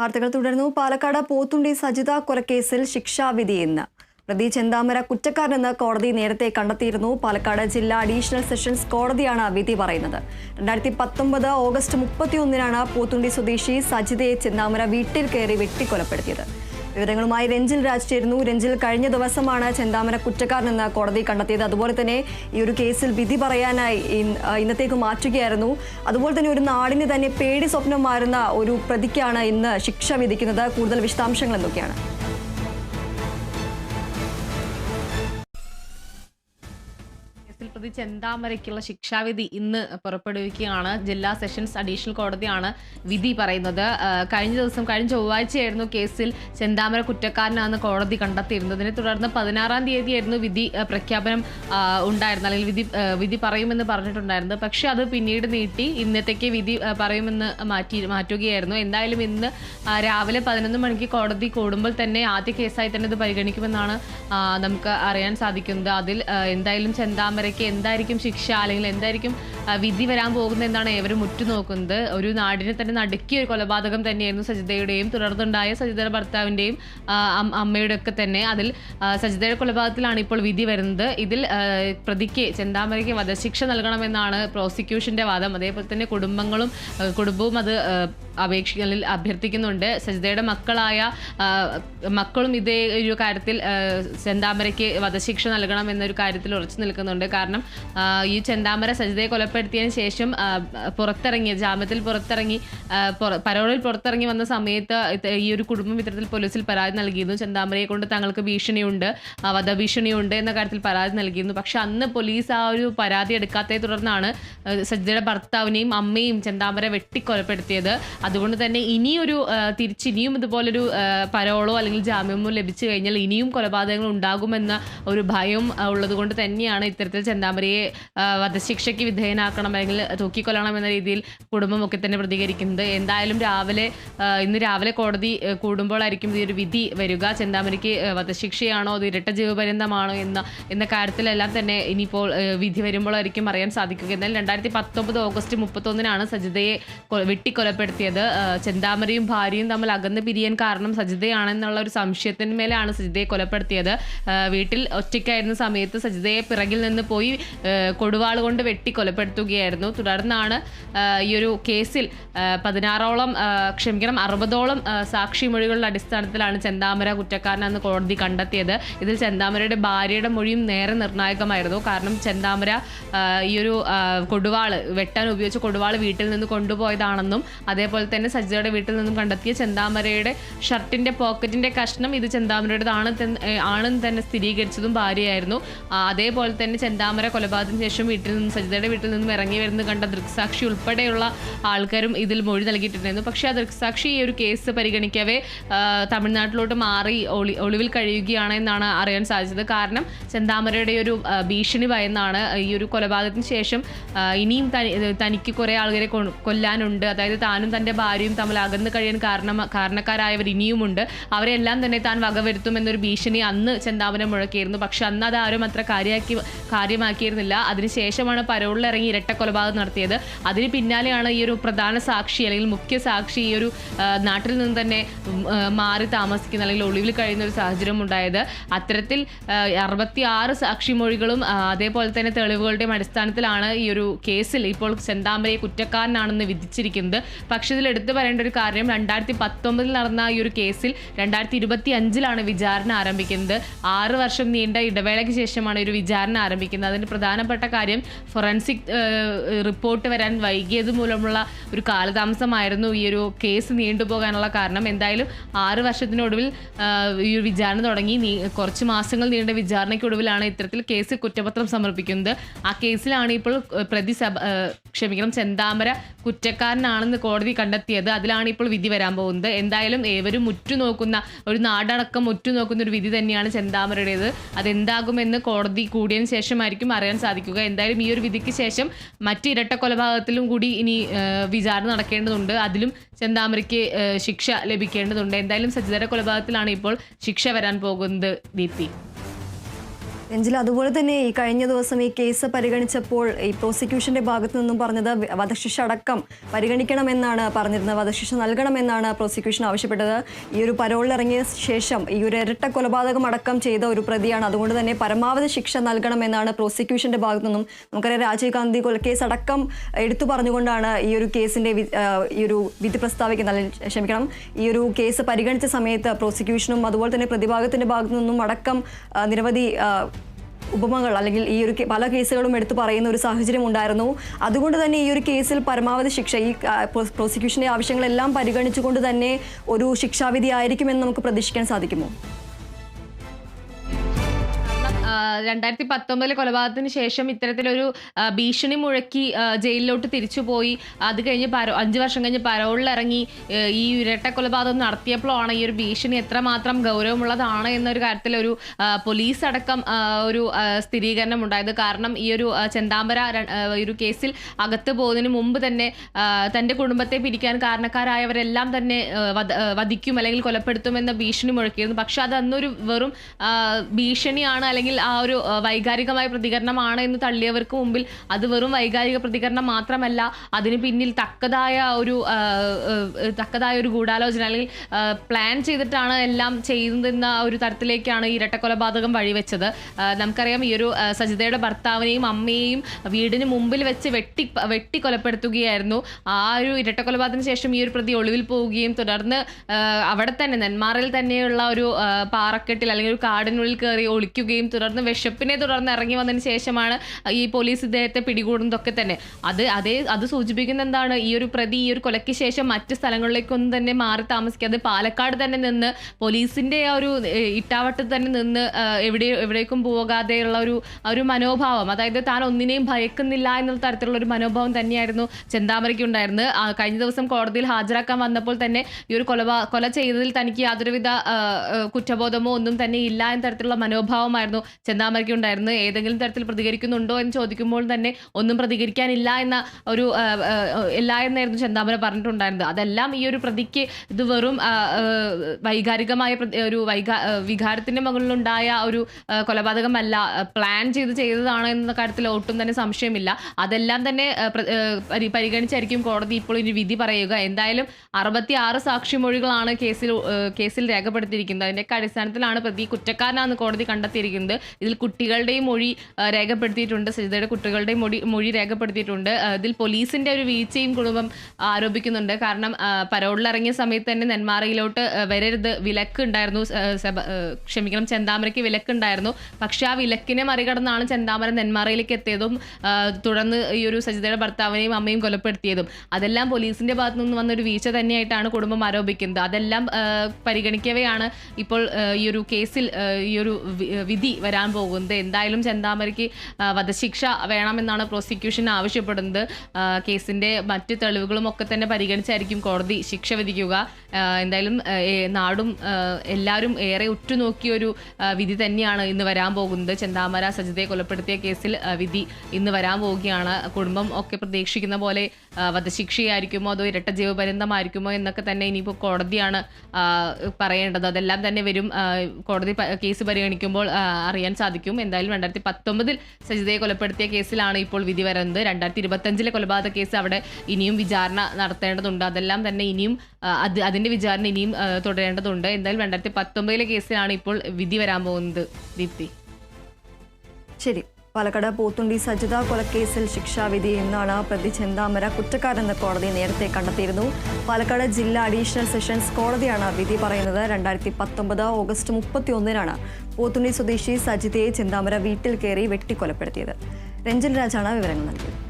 വാർത്തകൾ തുടർന്നു പാലക്കാട് പോത്തുണ്ടി സജിത കൊലക്കേസിൽ ശിക്ഷാവിധി ഇന്ന്. പ്രതി ചെന്താമര കുറ്റക്കാരനെന്ന് കോടതി നേരത്തെ കണ്ടെത്തിയിരുന്നു. പാലക്കാട് ജില്ലാ അഡീഷണൽ സെഷൻസ് കോടതിയാണ് വിധി പറയുന്നത്. രണ്ടായിരത്തി പത്തൊമ്പത് ഓഗസ്റ്റ് മുപ്പത്തിയൊന്നിനാണ് പോത്തുണ്ടി സ്വദേശി സജിതയെ ചെന്താമര വീട്ടിൽ കയറി വെട്ടിക്കൊലപ്പെടുത്തിയത്. വിവരങ്ങളുമായി രഞ്ജിൽ രാജ് ചേരുന്നു. രഞ്ജിൽ കഴിഞ്ഞ ദിവസമാണ് ചെന്താമര കുറ്റക്കാരനെന്ന് കോടതി കണ്ടെത്തിയത്. അതുപോലെ തന്നെ ഈ ഒരു കേസിൽ വിധി പറയാനായി ഇന്നത്തേക്ക് മാറ്റുകയായിരുന്നു. അതുപോലെ തന്നെ ഒരു നാടിന് തന്നെ പേടി സ്വപ്നം മാറുന്ന ഒരു പ്രതിക്കാണ് ഇന്ന് ശിക്ഷ വിധിക്കുന്നത്. കൂടുതൽ വിശദാംശങ്ങൾ എന്തൊക്കെയാണ്? പ്രതി ചെന്താമരയ്ക്കുള്ള ശിക്ഷാവിധി ഇന്ന് പുറപ്പെടുവിക്കുകയാണ്. ജില്ലാ സെഷൻസ് അഡീഷണൽ കോടതിയാണ് വിധി പറയുന്നത്. കഴിഞ്ഞ ദിവസം കഴിഞ്ഞ ചൊവ്വാഴ്ചയായിരുന്നു കേസിൽ ചെന്താമര കുറ്റക്കാരനാണെന്ന് കോടതി കണ്ടെത്തിയിരുന്നതിനെ തുടർന്ന് പതിനാറാം തീയതിയായിരുന്നു വിധി പ്രഖ്യാപനം ഉണ്ടായിരുന്നത്. അല്ലെങ്കിൽ വിധി വിധി പറയുമെന്ന് പറഞ്ഞിട്ടുണ്ടായിരുന്നു. പക്ഷേ അത് പിന്നീട് നീട്ടി ഇന്നത്തേക്ക് വിധി പറയുമെന്ന് മാറ്റി മാറ്റുകയായിരുന്നു. എന്തായാലും ഇന്ന് രാവിലെ പതിനൊന്ന് മണിക്ക് കോടതി കൂടുമ്പോൾ തന്നെ ആദ്യ കേസായി തന്നെ ഇത് പരിഗണിക്കുമെന്നാണ് നമുക്ക് അറിയാൻ സാധിക്കുന്നത്. അതിൽ എന്തായാലും ചെന്താമരയ്ക്ക് എന്തായിരിക്കും ശിക്ഷ അല്ലെങ്കിൽ എന്തായിരിക്കും വിധി വരാൻ പോകുന്നത് എന്നാണ് ഏവരും ഉറ്റുനോക്കുന്നത്. ഒരു നാടിനെ തന്നെ നടുക്കിയ ഒരു കൊലപാതകം തന്നെയായിരുന്നു സജിതയുടെയും തുടർന്നുണ്ടായ സജിതയുടെ ഭർത്താവിന്റെയും അമ്മയുടെ ഒക്കെ തന്നെ. അതിൽ സജിതയുടെ കൊലപാതകത്തിലാണ് ഇപ്പോൾ വിധി വരുന്നത്. ഇതിൽ പ്രതിക്ക് ചെന്താമരയ്ക്ക് വധശിക്ഷ നൽകണമെന്നാണ് പ്രോസിക്യൂഷന്റെ വാദം. അതേപോലെ തന്നെ കുടുംബങ്ങളും കുടുംബവും അത് അപേക്ഷിക്കലിൽ അഭ്യർത്ഥിക്കുന്നുണ്ട്. സജിതയുടെ മക്കളായ മക്കളും ഇതേ ഒരു കാര്യത്തിൽ ചെന്താമരയ്ക്ക് വധശിക്ഷ നൽകണം എന്നൊരു കാര്യത്തിൽ ഉറച്ചു നിൽക്കുന്നുണ്ട്. കാരണം ഈ ചെന്താമര സജിതയെ കൊലപ്പെടുത്തിയതിന് ശേഷം പുറത്തിറങ്ങിയ പുറത്തിറങ്ങി ജാമ്യത്തിൽ പുറത്തിറങ്ങി പരോളിൽ പുറത്തിറങ്ങി വന്ന സമയത്ത് ഈ ഒരു കുടുംബം ഇത്തരത്തിൽ പോലീസിൽ പരാതി നൽകിയിരുന്നു. ചെന്താമരയെ കൊണ്ട് തങ്ങൾക്ക് ഭീഷണിയുണ്ട് വധഭീഷണിയുണ്ട് എന്ന കാര്യത്തിൽ പരാതി നൽകിയിരുന്നു. പക്ഷെ അന്ന് പോലീസ് ആ ഒരു പരാതി എടുക്കാത്തതിനെ തുടർന്നാണ് സജിതയുടെ ഭർത്താവിനെയും അമ്മയും ചെന്താമര വെട്ടിക്കൊലപ്പെടുത്തിയത്. അതുകൊണ്ട് തന്നെ ഇനിയൊരു തിരിച്ചിനിയും ഇതുപോലൊരു പരോളോ അല്ലെങ്കിൽ ജാമ്യമോ ലഭിച്ചു കഴിഞ്ഞാൽ ഇനിയും കൊലപാതകങ്ങൾ ഉണ്ടാകുമെന്ന ഒരു ഭയം ഉള്ളത് കൊണ്ട് തന്നെയാണ് ഇത്തരത്തിൽ ചെന്താമരയെ വധശിക്ഷയ്ക്ക് വിധേയനാക്കണം അല്ലെങ്കിൽ തൂക്കിക്കൊല്ലണം എന്ന രീതിയിൽ കുടുംബമൊക്കെ തന്നെ പ്രതികരിക്കുന്നത്. എന്തായാലും രാവിലെ ഇന്ന് രാവിലെ കോടതി കൂടുമ്പോഴായിരിക്കും ഈ ഒരു വിധി വരിക. ചെന്താമരയ്ക്ക് വധശിക്ഷയാണോ അത് ഇരട്ട ജീവപര്യന്തമാണോ എന്ന എന്ന കാര്യത്തിലെല്ലാം തന്നെ ഇനിയിപ്പോൾ വിധി വരുമ്പോഴായിരിക്കും അറിയാൻ സാധിക്കുക. എന്നാൽ രണ്ടായിരത്തി പത്തൊമ്പത് ഓഗസ്റ്റ് മുപ്പത്തൊന്നിനാണ് സജിതയെ വെട്ടിക്കൊലപ്പെടുത്തിയത്. ചെന്താമരയും ഭാര്യയും തമ്മിൽ അകന്ന് പിരിയാൻ കാരണം സജിതയാണെന്നുള്ള ഒരു സംശയത്തിന് മേലെയാണ് സജിതയെ കൊലപ്പെടുത്തിയത്. വീട്ടിൽ ഒറ്റയ്ക്കായിരുന്ന സമയത്ത് സജിതയെ പിറകിൽ നിന്ന് പോയി കൊടുവാൾ കൊണ്ട് വെട്ടി കൊലപ്പെടുത്തുകയായിരുന്നു. തുടർന്നാണ് ഈ ഒരു കേസിൽ പതിനാറോളം ക്ഷമിക്കണം അറുപതോളം സാക്ഷി സാക്ഷിമൊഴികളുടെ അടിസ്ഥാനത്തിലാണ് ചെന്താമര കുറ്റക്കാരനെന്ന് കോടതി കണ്ടെത്തിയത്. ഇതിൽ ചെന്താമരയുടെ ഭാര്യയുടെ മൊഴിയും നേരെ നിർണായകമായിരുന്നു. കാരണം ചെന്താമര ഈ ഒരു കൊടുവാൾ വെട്ടാൻ ഉപയോഗിച്ച കൊടുവാൾ വീട്ടിൽ നിന്ന് കൊണ്ടുപോയതാണെന്നും അതേപോലെ തന്നെ സജിതയുടെ വീട്ടിൽ നിന്നും കണ്ടെത്തിയ ചെന്താമരയുടെ ഷർട്ടിന്റെ പോക്കറ്റിന്റെ കഷ്ണം ഇത് ചെന്താമരയുടേതാണ് ആണെന്ന് തന്നെ സ്ഥിരീകരിച്ചതും ഭാര്യയായിരുന്നു. അതേപോലെ തന്നെ ചെന്താമര കൊലപാതകത്തിന് ശേഷം വീട്ടിൽ നിന്നും സജിതയുടെ വീട്ടിൽ നിന്നും ഇറങ്ങി വരുന്നത് കണ്ട ദൃക്സാക്ഷി ഉൾപ്പെടെയുള്ള ആൾക്കാരും ഇതിൽ മൊഴി നൽകിയിട്ടുണ്ടായിരുന്നു. പക്ഷേ ആ ദൃക്സാക്ഷി ഈ ഒരു കേസ് പരിഗണിക്കവേ തമിഴ്നാട്ടിലോട്ട് മാറി ഒളി ഒളിവിൽ കഴിയുകയാണ് എന്നാണ് അറിയാൻ സാധിച്ചത്. കാരണം ചെന്താമരയുടെ ഒരു ഭീഷണി ഭയന്നാണ് ഈ ഒരു കൊലപാതകത്തിന് ശേഷം ഇനിയും തനിക്ക് കുറേ ആളുകളെ കൊല്ലാനുണ്ട്. അതായത് താനും തന്റെ ഭാര്യയും തമ്മിൽ അകന്ന് കഴിയാൻ കാരണം കാരണക്കാരായവർ ഇനിയുമുണ്ട്. അവരെല്ലാം തന്നെ താൻ വകവരുത്തും എന്നൊരു ഭീഷണി അന്ന് ചെന്താമരം മുഴക്കിയിരുന്നു. പക്ഷെ അന്ന് അത് ആരും അത്ര കാര്യമാക്കി കാര്യമാക്കി കാര്യമാക്കിയിരുന്നില്ല അതിനുശേഷമാണ് പരോളിൽ ഇറങ്ങി ഇരട്ട കൊലപാതകം നടത്തിയത്. അതിന് പിന്നാലെയാണ് ഈ ഒരു പ്രധാന സാക്ഷി അല്ലെങ്കിൽ മുഖ്യ സാക്ഷി ഈ ഒരു നാട്ടിൽ നിന്ന് തന്നെ മാറി താമസിക്കുന്ന അല്ലെങ്കിൽ ഒളിവിൽ കഴിയുന്ന ഒരു സാഹചര്യം ഉണ്ടായത്. അത്തരത്തിൽ അറുപത്തി ആറ് സാക്ഷിമൊഴികളും അതേപോലെ തന്നെ തെളിവുകളുടെയും അടിസ്ഥാനത്തിലാണ് ഈ ഒരു കേസിൽ ഇപ്പോൾ ചെന്താമരയെ കുറ്റക്കാരനാണെന്ന് വിധിച്ചിരിക്കുന്നത്. പക്ഷേ ഇതിൽ എടുത്തു പറയേണ്ട ഒരു കാര്യം രണ്ടായിരത്തി പത്തൊമ്പതിൽ നടന്ന ഈ ഒരു കേസിൽ രണ്ടായിരത്തി ഇരുപത്തി അഞ്ചിലാണ് വിചാരണ ആരംഭിക്കുന്നത്. ആറ് വർഷം നീണ്ട ഇടവേളയ്ക്ക് ശേഷമാണ് ഒരു വിചാരണ ആരംഭിക്കുന്നത്. അതിന് പ്രധാനപ്പെട്ട കാര്യം ഫൊറൻസിക് റിപ്പോർട്ട് വരാൻ വൈകിയത് മൂലമുള്ള ഒരു കാലതാമസമായിരുന്നു ഈ ഒരു കേസ് നീണ്ടുപോകാനുള്ള കാരണം. എന്തായാലും ആറ് വർഷത്തിനൊടുവിൽ ഈ ഒരു വിചാരണ തുടങ്ങി. കുറച്ച് മാസങ്ങൾ നീണ്ട വിചാരണയ്ക്കൊടുവിലാണ് ഇത്തരത്തിൽ കേസ് കുറ്റപത്രം സമർപ്പിക്കുന്നത്. ആ കേസിലാണ് ഇപ്പോൾ പ്രതി സഭ ക്ഷമിക്കണം ചെന്താമര കുറ്റക്കാരനാണെന്ന് കോടതി കണ്ടെത്തിയത്. അതിലാണ് ഇപ്പോൾ വിധി വരാൻ പോകുന്നത്. എന്തായാലും ഏവരും ഉറ്റുനോക്കുന്ന ഒരു നാടടക്കം ഉറ്റുനോക്കുന്ന ഒരു വിധി തന്നെയാണ് ചെന്താമരയുടേത്. അതെന്താകുമെന്ന് കോടതി കൂടിയതിന് ശേഷമായിരിക്കും അറിയാൻ സാധിക്കുക. എന്തായാലും ഈ ഒരു വിധിക്ക് ശേഷം മറ്റ് ഇരട്ട കൊലപാതകത്തിലും കൂടി ഇനി വിചാരണ നടക്കേണ്ടതുണ്ട്. അതിലും ചെന്താമരയ്ക്ക് ശിക്ഷ ലഭിക്കേണ്ടതുണ്ട്. എന്തായാലും സജിതര കൊലപാതകത്തിലാണ് ഇപ്പോൾ ശിക്ഷ വരാൻ പോകുന്നത് ദീപ്തി. രഞ്ജിൽ അതുപോലെ തന്നെ ഈ കഴിഞ്ഞ ദിവസം ഈ കേസ് പരിഗണിച്ചപ്പോൾ ഈ പ്രോസിക്യൂഷന്റെ ഭാഗത്തു നിന്നും പറഞ്ഞത് വധശിക്ഷ അടക്കം പരിഗണിക്കണമെന്നാണ് പറഞ്ഞിരുന്നത്. വധശിക്ഷ നൽകണമെന്നാണ് പ്രോസിക്യൂഷൻ ആവശ്യപ്പെട്ടത്. ഈ ഒരു പരോളിൽ ഇറങ്ങിയ ശേഷം ഈ ഒരു ഇരട്ട കൊലപാതകം അടക്കം ചെയ്ത ഒരു പ്രതിയാണ്. അതുകൊണ്ട് തന്നെ പരമാവധി ശിക്ഷ നൽകണമെന്നാണ് പ്രോസിക്യൂഷന്റെ ഭാഗത്തു നിന്നും നമുക്കറിയാം. രാജീവ് ഗാന്ധി കൊലക്കേസ് അടക്കം എടുത്തു പറഞ്ഞുകൊണ്ടാണ് ഈ ഒരു കേസിന്റെ ഈ ഒരു വിധി പ്രസ്താവിക്കുന്നത്. ക്ഷമിക്കണം. ഈ ഒരു കേസ് പരിഗണിച്ച സമയത്ത് പ്രോസിക്യൂഷനും അതുപോലെ തന്നെ പ്രതിഭാഗത്തിന്റെ ഭാഗത്തു നിന്നും അടക്കം നിരവധി ഉപമകൾ അല്ലെങ്കിൽ ഈ ഒരു പല കേസുകളും എടുത്തു പറയുന്ന ഒരു സാഹചര്യം ഉണ്ടായിരുന്നു. അതുകൊണ്ട് തന്നെ ഈ ഒരു കേസിൽ പരമാവധി ശിക്ഷ ഈ പ്രോസിക്യൂഷന്റെ ആവശ്യങ്ങളെല്ലാം പരിഗണിച്ചുകൊണ്ട് തന്നെ ഒരു ശിക്ഷാവിധി ആയിരിക്കുമെന്ന് നമുക്ക് പ്രതീക്ഷിക്കാൻ സാധിക്കുമോ? രണ്ടായിരത്തി പത്തൊമ്പതിലെ കൊലപാതകത്തിന് ശേഷം ഇത്തരത്തിലൊരു ഭീഷണി മുഴക്കി ജയിലിലോട്ട് തിരിച്ചുപോയി. അത് കഴിഞ്ഞ് പരോ അഞ്ച് വർഷം കഴിഞ്ഞ് പരോളിൽ ഇറങ്ങി ഈ ഇരട്ട കൊലപാതകം നടത്തിയപ്പോഴാണ് ഈ ഒരു ഭീഷണി എത്രമാത്രം ഗൗരവമുള്ളതാണ് എന്നൊരു കാര്യത്തിൽ ഒരു പോലീസ് അടക്കം ഒരു സ്ഥിരീകരണം ഉണ്ടായത്. കാരണം ഈ ഒരു ആ, ചെന്താമര ര- ആ, ഈ ഒരു കേസിൽ അകത്ത് പോകുന്നതിന് മുമ്പ് തന്നെ തന്റെ കുടുംബത്തെ പിരിക്കാൻ കാരണക്കാരായവരെല്ലാം തന്നെ വധിക്കും അല്ലെങ്കിൽ കൊലപ്പെടുത്തുമെന്ന ഭീഷണി മുഴക്കിയിരുന്നു. പക്ഷെ അത് അന്നൊരു വെറും ഭീഷണിയാണ് അല്ലെങ്കിൽ ആ ഒരു വൈകാരികമായ പ്രതികരണമാണ് എന്ന് തള്ളിയവർക്ക് മുമ്പിൽ അത് വെറും വൈകാരിക പ്രതികരണം മാത്രമല്ല അതിന് പിന്നിൽ തക്കതായ ഒരു തക്കതായ ഒരു ഗൂഢാലോചന അല്ലെങ്കിൽ പ്ലാൻ ചെയ്തിട്ടാണ് എല്ലാം ചെയ്യുന്നതെന്ന ഒരു തരത്തിലേക്കാണ് ഈ ഇരട്ടക്കൊലപാതകം വഴിവെച്ചത്. നമുക്കറിയാം ഈ ഒരു സജിതയുടെ ഭർത്താവിനെയും അമ്മയെയും വീടിന് മുമ്പിൽ വെച്ച് വെട്ടി വെട്ടി കൊലപ്പെടുത്തുകയായിരുന്നു ആ ഒരു ഇരട്ടക്കൊലപാതകത്തിന് ശേഷം ഈ ഒരു പ്രതി ഒളിവിൽ പോവുകയും തുടർന്ന് അവിടെ തന്നെ നെന്മാറിൽ തന്നെയുള്ള ഒരു പാറക്കെട്ടിൽ അല്ലെങ്കിൽ ഒരു കാടിനുള്ളിൽ കയറി ഒളിക്കുകയും തുടർന്ന് വിശപ്പിനെ തുടർന്ന് ഇറങ്ങി വന്നതിന് ശേഷമാണ് ഈ പോലീസ് ഇദ്ദേഹത്തെ പിടികൂടുന്നതൊക്കെ തന്നെ. അത് അതേ അത് സൂചിപ്പിക്കുന്ന എന്താണ്? ഈ ഒരു പ്രതി ഈ ഒരു കൊലയ്ക്ക് ശേഷം മറ്റ് സ്ഥലങ്ങളിലേക്കൊന്നും തന്നെ മാറി താമസിക്കാതെ പാലക്കാട് തന്നെ നിന്ന് പോലീസിന്റെ ആ ഒരു ഇട്ടാവട്ടത്ത് തന്നെ നിന്ന് എവിടെ എവിടേക്കും പോകാതെയുള്ള ഒരു ഒരു മനോഭാവം. അതായത് താൻ ഒന്നിനെയും ഭയക്കുന്നില്ല എന്നുള്ള തരത്തിലുള്ള ഒരു മനോഭാവം തന്നെയായിരുന്നു ചെന്താമരയ്ക്ക് ഉണ്ടായിരുന്നത്. കഴിഞ്ഞ ദിവസം കോടതിയിൽ ഹാജരാക്കാൻ വന്നപ്പോൾ തന്നെ ഈ ഒരു കൊലപാ കൊല ചെയ്തതിൽ തനിക്ക് യാതൊരുവിധ കുറ്റബോധമോ ഒന്നും തന്നെ ഇല്ല എന്ന തരത്തിലുള്ള മനോഭാവമായിരുന്നു ചെന്താമരയ്ക്ക് ഉണ്ടായിരുന്നു ഏതെങ്കിലും തരത്തിൽ പ്രതികരിക്കുന്നുണ്ടോ എന്ന് ചോദിക്കുമ്പോൾ തന്നെ ഒന്നും പ്രതികരിക്കാനില്ല എന്ന ഒരു ഇല്ല എന്നായിരുന്നു ചെന്താമര പറഞ്ഞിട്ടുണ്ടായിരുന്നത്. അതെല്ലാം ഈ ഒരു പ്രതിക്ക് ഇത് വെറും വൈകാരികമായ ഒരു വൈകാ വികാരത്തിന്റെ മുകളിലുണ്ടായ ഒരു കൊലപാതകമല്ല. പ്ലാൻ ചെയ്ത് ചെയ്തതാണ് എന്ന കാര്യത്തിൽ ഒട്ടും തന്നെ സംശയമില്ല. അതെല്ലാം തന്നെ പരിഗണിച്ചായിരിക്കും കോടതി ഇപ്പോൾ ഇനി വിധി പറയുക. എന്തായാലും അറുപത്തി ആറ് സാക്ഷിമൊഴികളാണ് കേസിൽ കേസിൽ രേഖപ്പെടുത്തിയിരിക്കുന്നത്. അതിന്റെയൊക്കെ അടിസ്ഥാനത്തിലാണ് പ്രതി കുറ്റക്കാരനാണെന്ന് കോടതി കണ്ടെത്തിയിരിക്കുന്നത്. ഇതിൽ കുട്ടികളുടെയും മൊഴി രേഖപ്പെടുത്തിയിട്ടുണ്ട്. സജിതയുടെ കുട്ടികളുടെയും മൊഴി മൊഴി രേഖപ്പെടുത്തിയിട്ടുണ്ട്. ഇതിൽ പോലീസിന്റെ ഒരു വീഴ്ചയും കുടുംബം ആരോപിക്കുന്നുണ്ട്. കാരണം പരോളിലിറങ്ങിയ സമയത്ത് തന്നെ നെന്മാറയിലോട്ട് വരരുത് വിലക്ക് ഉണ്ടായിരുന്നു ക്ഷമിക്കണം ചെന്താമരയ്ക്ക് വിലക്കുണ്ടായിരുന്നു. പക്ഷെ ആ വിലക്കിനെ മറികടന്നാണ് ചെന്താമര നെന്മാറയിലേക്ക് എത്തിയതും തുടർന്ന് ഈ ഒരു സജിതയുടെ ഭർത്താവിനെയും അമ്മയും കൊലപ്പെടുത്തിയതും. അതെല്ലാം പോലീസിന്റെ ഭാഗത്തു നിന്ന് വന്ന ഒരു വീഴ്ച തന്നെയായിട്ടാണ് കുടുംബം ആരോപിക്കുന്നത്. അതെല്ലാം പരിഗണിക്കവെയാണ് ഇപ്പോൾ ഈ ഒരു കേസിൽ ഈ ഒരു വിധി വരാൻ പോകുന്നത്. എന്തായാലും ചെന്താമരയ്ക്ക് വധശിക്ഷ വേണമെന്നാണ് പ്രോസിക്യൂഷൻ ആവശ്യപ്പെടുന്നത്. കേസിന്റെ മറ്റ് തെളിവുകളും ഒക്കെ തന്നെ പരിഗണിച്ചായിരിക്കും കോടതി ശിക്ഷ വിധിക്കുക. എന്തായാലും നാടും എല്ലാവരും ഏറെ ഉറ്റുനോക്കിയൊരു വിധി തന്നെയാണ് ഇന്ന് വരാൻ പോകുന്നത്. ചെന്താമര സജിതയെ കൊലപ്പെടുത്തിയ കേസിൽ വിധി ഇന്ന് വരാൻ പോവുകയാണ്. കുടുംബം ഒക്കെ പ്രതീക്ഷിക്കുന്ന പോലെ വധശിക്ഷയായിരിക്കുമോ അതോ ഇരട്ട ജീവപര്യന്തമായിരിക്കുമോ എന്നൊക്കെ തന്നെ ഇനിയിപ്പോൾ കോടതിയാണ് പറയേണ്ടത്. അതെല്ലാം തന്നെ വരും. കോടതി കേസ് പരിഗണിക്കുമ്പോൾ അറിയാൻ സാധിക്കും. എന്തായാലും രണ്ടായിരത്തി പത്തൊമ്പതിൽ സജിതയെ കൊലപ്പെടുത്തിയ കേസിലാണ് ഇപ്പോൾ വിധി വരുന്നത്. രണ്ടായിരത്തി ഇരുപത്തഞ്ചിലെ കൊലപാതക കേസ് അവിടെ ഇനിയും വിചാരണ നടത്തേണ്ടതുണ്ട്. അതെല്ലാം തന്നെ ഇനിയും അത് അതിന്റെ വിചാരണ ഇനിയും തുടരേണ്ടതുണ്ട്. എന്തായാലും രണ്ടായിരത്തി പത്തൊമ്പതിലെ കേസിലാണ് ഇപ്പോൾ വിധി വരാൻ പോകുന്നത് ദീപ്തി. ശരി. പാലക്കാട് പോത്തുണ്ടി സജിത കൊലക്കേസിൽ ശിക്ഷാവിധി എന്നാണ് പ്രതി ചെന്താമര കുറ്റക്കാരെന്ന് കോടതി നേരത്തെ കണ്ടെത്തിയിരുന്നു. പാലക്കാട് ജില്ലാ അഡീഷണൽ സെഷൻസ് കോടതിയാണ് വിധി പറയുന്നത്. രണ്ടായിരത്തി പത്തൊമ്പത് ഓഗസ്റ്റ് മുപ്പത്തി ഒന്നിനാണ് പോത്തുണ്ടി സ്വദേശി സജിതയെ ചെന്താമര വീട്ടിൽ കയറി വെട്ടിക്കൊലപ്പെടുത്തിയത്. രഞ്ജൻ രാജാണ് വിവരങ്ങൾ നൽകിയത്.